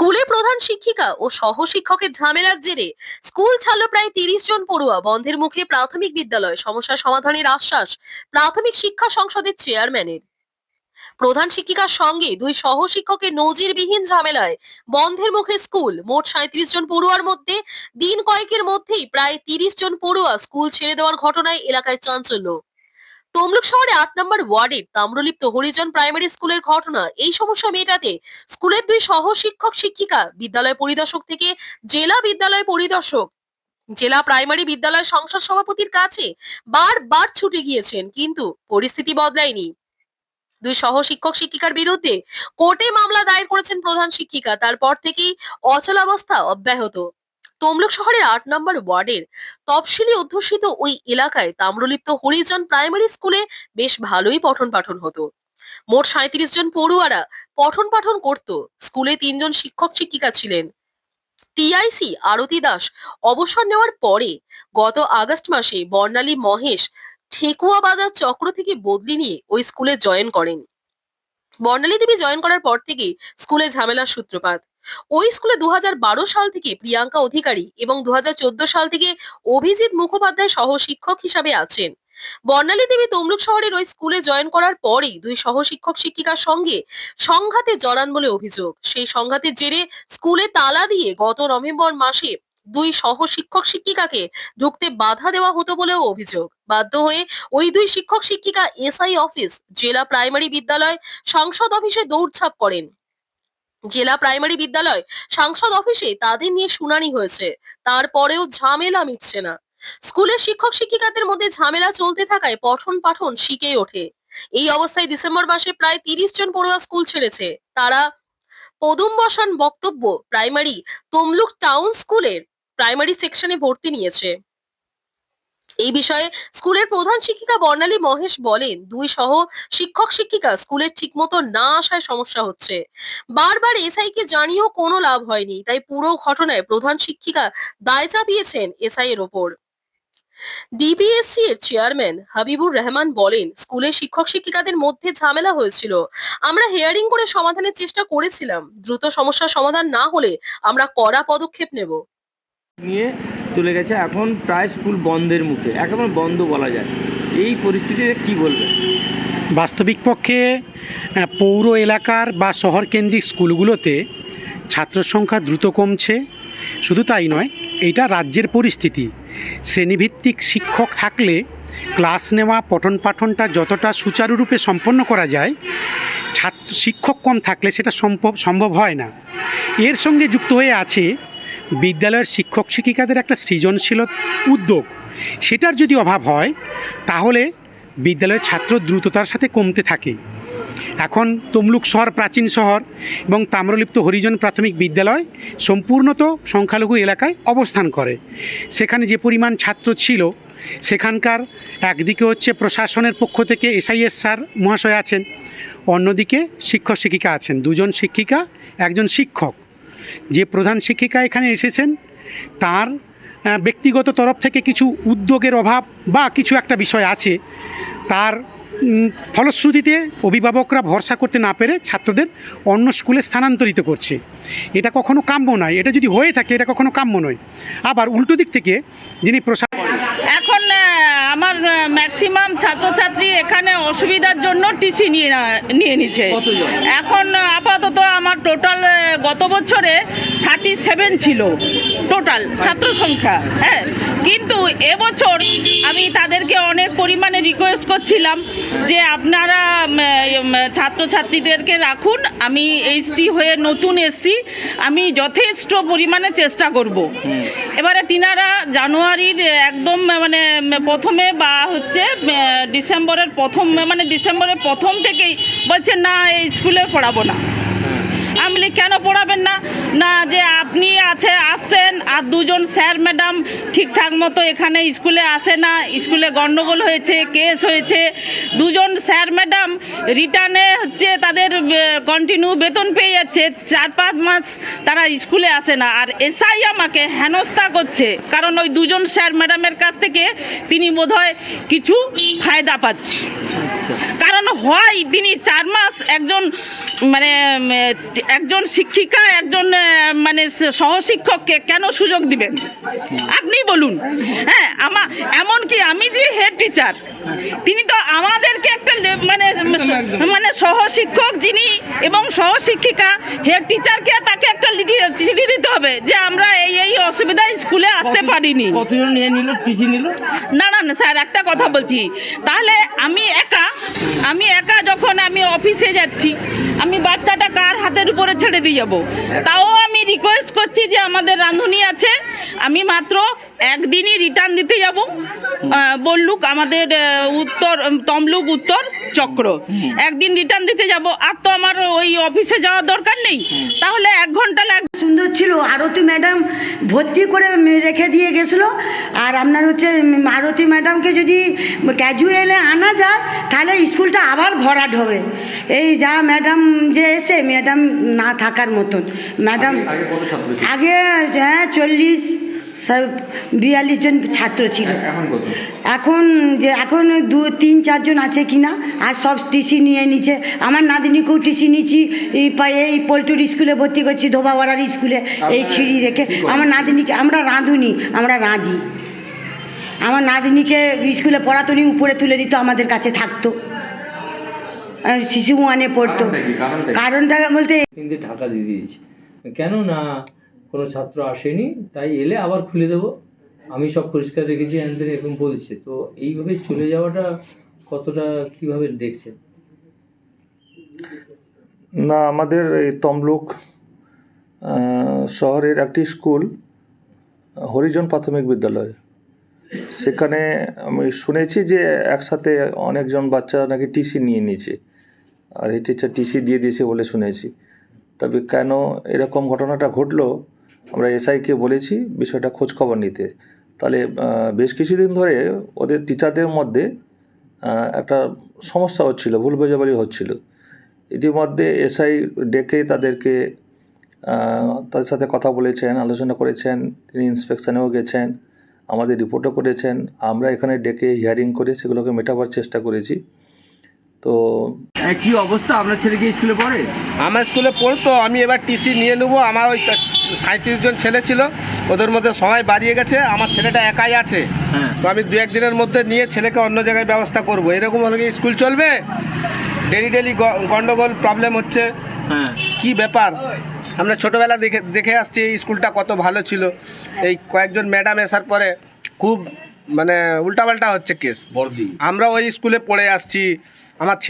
স্কুলে প্রধান শিক্ষিকা ও সহশিক্ষকের ঝামেলার জেরে স্কুল ছাড়লো প্রায় তিরিশ জন পড়ুয়া। বন্ধের মুখে প্রাথমিক বিদ্যালয়, সমস্যা সমাধানের আশ্বাস প্রাথমিক শিক্ষা সংসদের চেয়ারম্যানের। প্রধান শিক্ষিকার সঙ্গে দুই সহশিক্ষকের নজিরবিহীন ঝামেলায় বন্ধের মুখে স্কুল। মোট সাঁত্রিশ জন পড়ুয়ার মধ্যে দিন কয়েকের মধ্যেই প্রায় তিরিশ জন পড়ুয়া স্কুল ছেড়ে দেওয়ার ঘটনায় এলাকায় চাঞ্চল্য। তমলুক শহরে আট নম্বর ওয়ার্ডের তাম্রলিপ্ত হরিজন প্রাইমারি স্কুলের ঘটনা। এই সমস্যা মেটাতে স্কুলের দুই সহ শিক্ষক শিক্ষিকা বিদ্যালয় পরিদর্শক থেকে জেলা বিদ্যালয় পরিদর্শক, জেলা প্রাইমারি বিদ্যালয় সংসদ সভাপতির কাছে বারবার ছুটে গিয়েছেন, কিন্তু পরিস্থিতি বদলায়নি। দুই সহ শিক্ষক শিক্ষিকার বিরুদ্ধে কোর্টে মামলা দায়ের করেছেন প্রধান শিক্ষিকা, তারপর থেকেই অচলাবস্থা অব্যাহত। তমলুক শহরের আট নম্বর ওয়ার্ডের তফসিলি অধ্যুষিত ওই এলাকায় তাম্রলিপ্ত হরিজন প্রাইমারি স্কুলে বেশ ভালোই পঠন পাঠন হতো। মোট সাঁত্রিশ জন পড়ুয়ারা পঠন পাঠন করত। স্কুলে তিনজন শিক্ষক শিক্ষিকা ছিলেন। টিআইসি আরতি দাস অবসর নেওয়ার পরে গত আগস্ট মাসে বর্ণালী মহেশ ঠেকুয়া বাজার চক্র থেকে বদলি নিয়ে ওই স্কুলে জয়েন করেন। বর্ণালী দেবী জয়েন করার পর থেকে স্কুলে ঝামেলার সূত্রপাত। ওই স্কুলে দু হাজার বারো সাল থেকে প্রিয়াঙ্কা অধিকারী এবং দু সাল থেকে অভিজিৎ মুখোপাধ্যায় সহ শিক্ষক হিসাবে আছেন। বর্ণালী দেবী তমলুক শহরের ওই স্কুলে জয়েন করার পরেই দুই সহ শিক্ষক শিক্ষিকার সঙ্গে সংঘাতে জড়ান বলে অভিযোগ। সেই সংঘাতের জেরে স্কুলে তালা দিয়ে গত নভেম্বর মাসে দুই সহ শিক্ষক শিক্ষিকাকে ঢুকতে বাধা দেওয়া হতো বলেও অভিযোগ। বাধ্য হয়ে ওই দুই শিক্ষক শিক্ষিকা এসআই অফিস, জেলা প্রাইমারি বিদ্যালয়, সংসদ অফিসে দৌড়ঝাঁপ করেন। জেলা প্রাইমারি বিদ্যালয় সাংসদ অফিসে তাদের নিয়ে শুনানি হয়েছে। তারপরেও ঝামেলা মিটছে না। স্কুলের শিক্ষক শিক্ষিকাদের মধ্যে ঝামেলা চলতে থাকায় পঠন পাঠন শিখে ওঠে। এই অবস্থায় ডিসেম্বর মাসে প্রায় তিরিশ জন পড়ুয়া স্কুল ছেড়েছে। তারা পদুম বসান বক্তব্য প্রাইমারি তমলুক টাউন স্কুলের প্রাইমারি সেকশনে ভর্তি নিয়েছে। এই বিষয়ে স্কুলের প্রধান শিক্ষিকা বর্ণালী মহেশ বলেন, দুই সহ শিক্ষক শিক্ষিকা স্কুলের ঠিকমতো না আসায় সমস্যা হচ্ছে। বারবার এসআই কে জানিয়েও কোনো লাভ হয়নি, তাই পুরো ঘটনায় প্রধান শিক্ষিকা দায় চাপিয়েছেন এসআই এর ওপর। ডিবিএসসি এর চেয়ারম্যান হাবিবুর রহমান বলেন স্কুলের শিক্ষক শিক্ষিকাদের মধ্যে ঝামেলা হয়েছিল। আমরা হেয়ারিং করে সমাধানের চেষ্টা করেছিলাম। দ্রুত সমস্যার সমাধান না হলে আমরা কড়া পদক্ষেপ নেব। নিয়ে চলে গেছে। এখন প্রায় স্কুল বন্ধের মুখে, একেবারে বন্ধ বলা যায়। এই পরিস্থিতিতে কি বলবেন বাস্তবিক পক্ষে পৌর এলাকার বা শহর কেন্দ্রিক স্কুলগুলোতে ছাত্র সংখ্যা দ্রুত কমছে। শুধু তাই নয় এটা রাজ্যের পরিস্থিতি। শ্রেণীভিত্তিক শিক্ষক থাকলে ক্লাস নেওয়া, পঠন পাঠনটা যতটা সুচারুরূপে সম্পন্ন করা যায় ছাত্র শিক্ষক কম থাকলে সেটা সম্ভব সম্ভব হয় না। এর সঙ্গে যুক্ত হয়ে আছে বিদ্যালয়ের শিক্ষক শিক্ষিকাদের একটা সৃজনশীল উদ্যোগ। সেটার যদি অভাব হয়, তাহলে বিদ্যালয়ের ছাত্র দ্রুততার সাথে কমতে থাকে। এখন তমলুক শহর প্রাচীন শহর এবং তাম্রলিপ্ত হরিজন প্রাথমিক বিদ্যালয় সম্পূর্ণত সংখ্যালঘু এলাকায় অবস্থান করে। সেখানে যে পরিমাণ ছাত্র ছিল, সেখানকার একদিকে হচ্ছে প্রশাসনের পক্ষ থেকে এসআইএস স্যার মহাশয় আছেন, অন্যদিকে শিক্ষক শিক্ষিকা আছেন। দুজন শিক্ষিকা, একজন শিক্ষক। যে প্রধান শিক্ষিকা এখানে এসেছেন, তার ব্যক্তিগত তরফ থেকে কিছু উদ্যোগের অভাব বা কিছু একটা বিষয় আছে, তার ফলশ্রুতিতে অভিভাবকরা ভরসা করতে না পেরে ছাত্রদের অন্য স্কুলে স্থানান্তরিত করছে। এটা কখনো কাম্য নয়। এটা যদি হয়ে থাকে, এটা কখনো কাম্য নয়। আবার উল্টো দিক থেকে যিনি প্রশা এখন আমার ম্যাক্সিমাম ছাত্রছাত্রী এখানে অসুবিধার জন্য টিসি নিয়ে নিয়ে নিচ্ছে এখন আপাতত আমার টোটাল গত বছরে থার্টি সেভেন ছিল টোটাল ছাত্র সংখ্যা হ্যাঁ। কিন্তু এবছর আমি তাদেরকে অনেক পরিমাণে রিকোয়েস্ট করছিলাম যে আপনারা ছাত্রছাত্রীদেরকে রাখুন। আমি এইচটি হয়ে নতুন এসছি। আমি যথেষ্ট পরিমাণে চেষ্টা করব। এবারে তিনারা জানুয়ারির একদম মানে প্রথমে বা হচ্ছে ডিসেম্বরের প্রথম মানে ডিসেম্বরের প্রথম থেকেই বলছে না এই স্কুলে পড়াবো না। আমি বলি, কেন পড়াবেন না? না যে আপনি আছে আসছেন আর দুজন স্যার ম্যাডাম ঠিকঠাক মতো এখানে স্কুলে আসে না স্কুলে গন্ডগোল হয়েছে কেস হয়েছে দুজন স্যার ম্যাডাম রিটার্নে হচ্ছে তাদের কন্টিনিউ বেতন পেয়ে যাচ্ছে, চার পাঁচ মাস তারা স্কুলে আসে না। আর এসআই আমাকে হেনস্থা করছে, কারণ ওই দুজন স্যার ম্যাডামের কাছ থেকে তিনি বোধহয় কিছু ফায়দা পাচ্ছে। কারণ হয় তিনি চার মাস একজন মানে একজন শিক্ষিকা, একজন মানে সহশিক্ষককে কেন সুযোগ দিবেন? আপনি বলুন। হ্যাঁ আমা, এমনকি আমি যে হেড টিচার তিনি তো আমাদেরকে একটা মানে মানে সহশিক্ষক যিনি এবং সহশিক্ষিকা হেড টিচারকে তাকে একটা চিঠি দিতে হবে যে আমরা এই এই অসুবিধায় স্কুলে আসতে পারিনি। কতজন নিয়ে নিল? না না না স্যার একটা কথা বলছি। তাহলে আমি একা আমি একা যখন আমি অফিসে যাচ্ছি আমি বাচ্চাটা কার হাতের উপরে ছেড়ে দিয়ে যাব? তাও আমি রিকোয়েস্ট করছি যে আমাদের রাঁধুনি আছে। আমি মাত্র একদিনই রিটার্ন দিতে যাব। বললুক আমাদের উত্তর তমলুক উত্তর চক্র। একদিন রিটার্ন দিতে যাব। আর তো আমার ওই অফিসে যাওয়ার দরকার নেই। তাহলে এক ঘণ্টা লাগবে সুন্দর ছিল। আরতি ম্যাডাম ভর্তি করে রেখে দিয়ে গেছিল। আর আপনার হচ্ছে আরতি ম্যাডামকে যদি ক্যাজুয়ালে আনা যায় তাহলে স্কুলটা আবার ভরাট হবে। এই যা ম্যাডাম যে এসে ম্যাডাম না থাকার মতন। ম্যাডাম আগে হ্যাঁ চল্লিশ বিয়াল্লিশ জন ছাত্র ছিল। এখন যে এখন দু তিন চারজন আছে কিনা আর সব টিসি নিয়ে নিচ্ছে আমার নাদিনীকেও টিসি নিচ্ছি এই পা- এই পোলট্রি স্কুলে ভর্তি করছি ধোবাওয়াড়ার স্কুলে এই ছিঁড়ি রেখে। আমার নাদিনীকে আমরা রাঁধুনি আমরা রাঁধি। আমার নাদিনীকে স্কুলে পড়াতনি উপরে তুলে দিত আমাদের কাছে থাকতো। শিশু ওয়ানে পড়তো। কারণটা বলতে কিন্তু ঢাকা দিয়ে দিয়েছি। কেন না কোনো ছাত্র আসেনি, তাই এলে আবার খুলে দেবো। আমি সব পরিষ্কার রেখেছি হ্যান এরকম বলছে। তো এইভাবে চলে যাওয়াটা কতটা কীভাবে দেখছেন? না, আমাদের এই তমলুক শহরের একটি স্কুল, হরিজন প্রাথমিক বিদ্যালয়। সেখানে আমি শুনেছি যে একসাথে অনেকজন বাচ্চা নাকি টিসি নিয়ে নিয়েছে। আর এই টিচার টিসি দিয়ে দিয়েছে বলে শুনেছি। তবে কেন এরকম ঘটনাটা ঘটলো? আমরা এসআইকে বলেছি বিষয়টা খোঁজ খবর নিতে। তাহলে বেশ কিছুদিন ধরে ওদের টিচারদের মধ্যে একটা সমস্যা হচ্ছিল, ভুল বোঝাবুঝি হচ্ছিল। ইতিমধ্যে এসআই ডেকে তাদেরকে তাদের সাথে কথা বলেছেন, আলোচনা করেছেন, তিনি ইন্সপেকশনেও গেছেন, আমাদের রিপোর্টও করেছেন। আমরা এখানে ডেকে হিয়ারিং করে সেগুলোকে মেটাবার চেষ্টা করেছি। তো কি অবস্থা? আপনার ছেলে কি স্কুলে পড়ে? আমার স্কুলে পড়তো আমি এবার টিসি নিয়ে নেব। আমার ওই সাঁত্রিশ জন ছেলে ছিল ওদের মধ্যে সময় বাড়িয়ে গেছে আমার ছেলেটা একাই আছে। হ্যাঁ। তো আমি দু একদিনের মধ্যে নিয়ে ছেলেকে অন্য জায়গায় ব্যবস্থা করব। এরকম হলে কি স্কুল চলবে? ডেলি ডেলি গন্ডগোল প্রবলেম হচ্ছে। হ্যাঁ। কি ব্যাপার? আমরা ছোটোবেলা দেখে দেখে আসছি এই স্কুলটা কত ভালো ছিল। এই কয়েকজন ম্যাডাম আসার পরে খুব মানে উল্টাপাল্টা হচ্ছে কেস। আমরা ওই স্কুলে পড়ে আসছি। আমার ছেলে